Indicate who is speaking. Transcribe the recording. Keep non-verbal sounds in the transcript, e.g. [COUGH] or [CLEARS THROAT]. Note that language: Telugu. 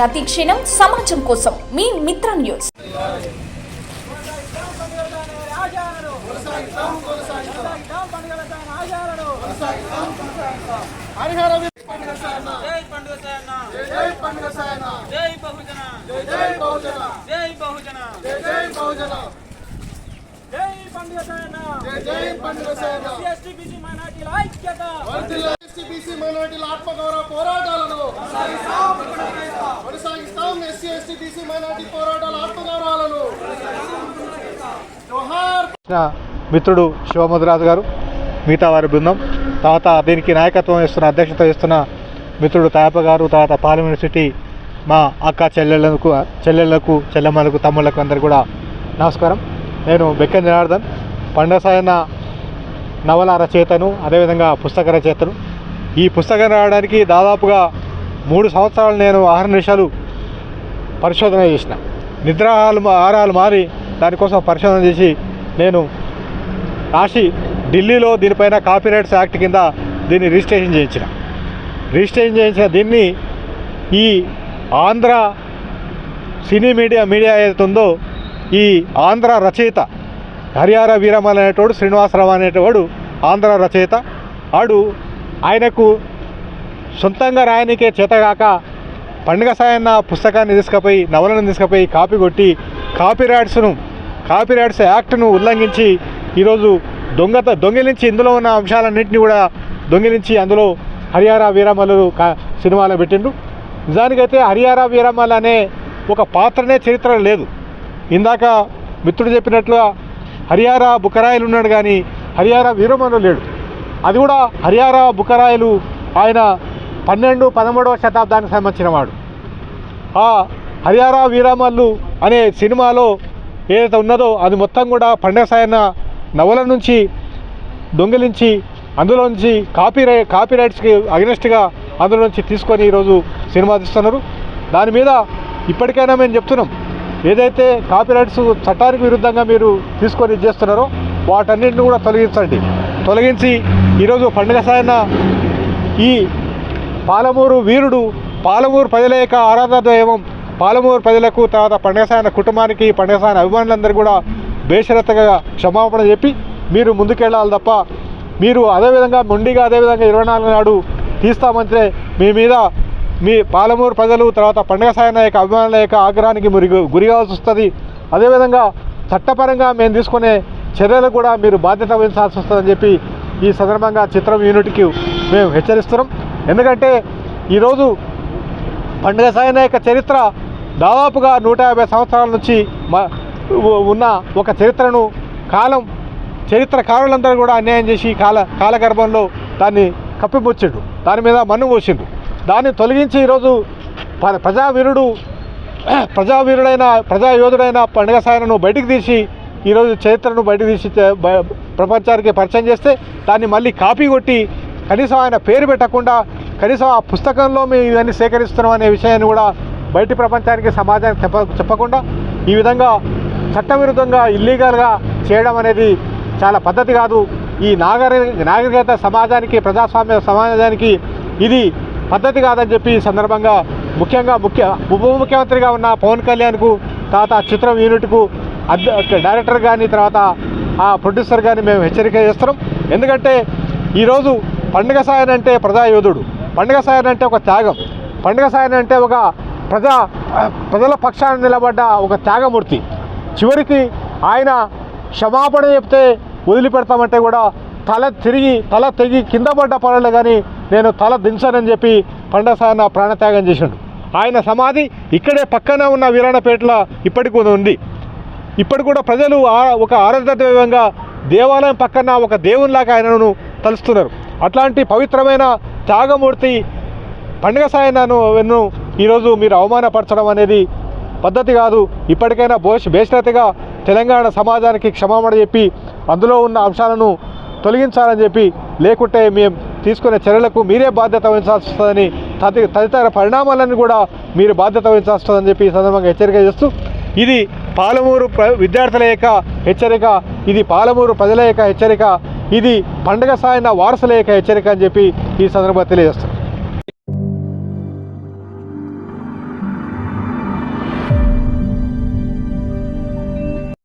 Speaker 1: ప్రతి క్షణం సమాజం కోసం మీ మిత్ర న్యూస్.
Speaker 2: హరిహర
Speaker 3: జై పండుగ సాయన్న
Speaker 2: జై పండుగ సాయన
Speaker 3: జై బహుజన
Speaker 2: జై బహుజన
Speaker 3: జై బహుజన
Speaker 2: జై జై బహుజన
Speaker 3: జై పండుగ సాయన్న
Speaker 2: జై జై పండుగ సాయన
Speaker 3: ఎస్టీ బీసీ మైనార్టీల ఐక్యత.
Speaker 2: వర్ధిల్ల ఎస్సీ బీసీ మైనారిటీల ఆత్మగౌరవ పోరాటాలను కొనసాగిస్తాం ఎస్సీ ఎస్టీ బీసీ మైనార్టీ పోరాటాల ఆత్మగౌరవాలను
Speaker 4: మిత్రుడు శివముద్రాజు గారు మిగతా వారి బృందం తర్వాత దీనికి నాయకత్వం ఇస్తున్న అధ్యక్షత ఇస్తున్న మిత్రుడు తాయప్ప గారు తర్వాత పార్లమెంట్ సిటీ మా అక్క చెల్లెళ్ళకు చెల్లెళ్ళకు చెల్లెమ్మలకు తమ్ముళ్ళకు అందరు కూడా నమస్కారం. నేను బెక్కన్ జనార్దన్ పండసాయన నవల రచయితను అదేవిధంగా పుస్తక రచయితను. ఈ పుస్తకం రాయడానికి దాదాపుగా మూడు సంవత్సరాలు నేను ఆహార నిమిషాలు పరిశోధన చేసిన. నిద్రాహాలు ఆహారాలు మారి దానికోసం పరిశోధన చేసి నేను రాసి ఢిల్లీలో దీనిపైన కాపీరైట్స్ యాక్ట్ కింద దీన్ని రిజిస్ట్రేషన్ చేయించిన. రిజిస్ట్రేషన్ చేయించిన దీన్ని ఈ ఆంధ్ర సినీ మీడియా మీడియా ఏదైతే ఉందో ఈ ఆంధ్ర రచయిత హరిహర వీరమల్ అనేటోడు శ్రీనివాసరావు అనేటవాడు ఆంధ్ర రచయిత. ఆడు ఆయనకు సొంతంగా రాయనికే చేతగాక పండుగ సాయన్న పుస్తకాన్ని తీసుకుపోయి నవలను తీసుకుపోయి కాపీ కొట్టి కాపీ రైట్స్ను కాపీ రైట్స్ యాక్ట్ను ఉల్లంఘించి ఈరోజు దొంగత దొంగిలించి ఇందులో ఉన్న అంశాలన్నింటినీ కూడా దొంగిలించి అందులో హరియారా వీరమల్లు కా సినిమాలో పెట్టిండు నిజానికైతే హరియారా వీరమల్ అనే ఒక పాత్రనే చరిత్ర లేదు. ఇందాక మిత్రుడు చెప్పినట్లుగా హరియారా బుకరాయలు ఉన్నాడు కానీ హరియారా వీరమల్లు లేడు. అది కూడా హరియారా బుకరాయలు ఆయన పన్నెండు పదమూడవ శతాబ్దానికి సంబంధించిన వాడు. ఆ హరియారా వీరామల్లు అనే సినిమాలో ఏదైతే ఉన్నదో అది మొత్తం కూడా పండగ సాయన్న నవల నుంచి దొంగిలించి అందులో నుంచి కాపీ రై కాపీ రైట్స్కి అగెనెస్ట్గా అందులో నుంచి తీసుకొని ఈరోజు సినిమా తీస్తున్నారు. దాని మీద ఇప్పటికైనా మేము చెప్తున్నాం ఏదైతే కాపీ రైట్స్ చట్టానికి విరుద్ధంగా మీరు తీసుకొని ఇది చేస్తున్నారో వాటన్నింటిని కూడా తొలగించండి. తొలగించి ఈరోజు పండుగ సాయన్న ఈ పాలమూరు వీరుడు పాలమూరు ప్రజల యొక్క ఆరాధన దైవం పాలమూరు ప్రజలకు తర్వాత పండగసాయన కుటుంబానికి పండగసాయన అభిమానులందరూ కూడా బేషరతగా క్షమాపణ చెప్పి మీరు ముందుకెళ్ళాలి తప్ప మీరు అదేవిధంగా మొండిగా అదేవిధంగా ఇరవై నాలుగు నాడు తీస్తామంటే మీ మీద మీ పాలమూరు ప్రజలు తర్వాత పండగ సాయన యొక్క అభిమానుల యొక్క ఆగ్రహానికి మురి గురి కావాల్సి వస్తుంది అదేవిధంగా చట్టపరంగా మేము తీసుకునే చర్యలకు కూడా మీరు బాధ్యత వహించాల్సి వస్తుందని చెప్పి ఈ సందర్భంగా చిత్రం యూనిట్కి మేము హెచ్చరిస్తున్నాం. ఎందుకంటే ఈరోజు పండుగ సాయిన యొక్క చరిత్ర దాదాపుగా నూట యాభై సంవత్సరాల నుంచి మ- ఉన్న ఒక చరిత్రను కాలం చరిత్రకారులందరూ కూడా అన్యాయం చేసి కాల కాలగర్భంలో దాన్ని కప్పిపుచ్చిండు దాని మీద మన్ను పోసిండు దాన్ని తొలగించి ఈరోజు ప్ర- ప్రజావీరుడు [CLEARS THROAT] ప్రజావీరుడైన ప్రజాయోధుడైన పండుగ సాయనను బయటికి తీసి ఈరోజు చరిత్రను బయటకు తీసి ప్రపంచానికి పరిచయం చేస్తే దాన్ని మళ్ళీ కాపీ కొట్టి కనీసం ఆయన పేరు పెట్టకుండా కనీసం ఆ పుస్తకంలో మేము ఇవన్నీ సేకరిస్తున్నాం అనే విషయాన్ని కూడా బయటి ప్రపంచానికి సమాజానికి చెప్ప చెప్పకుండా ఈ విధంగా చట్టవిరుద్ధంగా ఇల్లీగల్గా చేయడం అనేది చాలా పద్ధతి కాదు. ఈ నాగరి నాగరికత సమాజానికి ప్రజాస్వామ్య సమాజానికి ఇది పద్ధతి కాదని చెప్పి ఈ సందర్భంగా ముఖ్యంగా ముఖ్య ఉప ముఖ్యమంత్రిగా ఉన్న పవన్ కళ్యాణ్కు తర్వాత చిత్రం యూనిట్కు డైరెక్టర్ కానీ తర్వాత ఆ ప్రొడ్యూసర్ కానీ మేము హెచ్చరిక చేస్తున్నాం. ఎందుకంటే ఈరోజు పండుగ సాయన్ అంటే ప్రజాయోధుడు పండుగ సాయన్ అంటే ఒక త్యాగం. పండుగ సాయన్ అంటే ఒక ప్రజా ప్రజల పక్షాన నిలబడ్డ ఒక త్యాగమూర్తి. చివరికి ఆయన క్షమాపణ చెప్తే వదిలిపెడతామంటే కూడా తల తిరిగి తల తెగి కింద పడ్డ పనులు కానీ నేను తల దించానని చెప్పి పండుగ సాయన ప్రాణత్యాగం చేశాడు ఆయన సమాధి ఇక్కడే పక్కన ఉన్న వీరాణపేటలో ఇప్పటికి ఉంది. ఇప్పటి కూడా ప్రజలు ఆ- ఒక ఆరాధన దైవంగా దేవాలయం పక్కన ఒక దేవునిలాగా ఆయనను తలుస్తున్నారు. అట్లాంటి పవిత్రమైన త్యాగమూర్తి పండుగ సాయనను వెన్ను ఈరోజు మీరు అవమానపరచడం అనేది పద్ధతి కాదు. ఇప్పటికైనా బోష్ బేషరతిగా తెలంగాణ సమాజానికి క్షమాపణ చెప్పి అందులో ఉన్న అంశాలను తొలగించాలని చెప్పి లేకుంటే మేము తీసుకునే చర్యలకు మీరే బాధ్యత వహించాల్సి వస్తుందని తది తదితర పరిణామాలను కూడా మీరు బాధ్యత వహించాల్సి వస్తుందని చెప్పి ఈ సందర్భంగా హెచ్చరిక చేస్తూ ఇది పాలమూరు ప్ర- విద్యార్థుల యొక్క హెచ్చరిక ఇది పాలమూరు ప్రజల యొక్క హెచ్చరిక ఇది పండగ సాయన వారసుల యొక్క హెచ్చరిక అని చెప్పి ఈ సందర్భంగా తెలియజేస్తుంది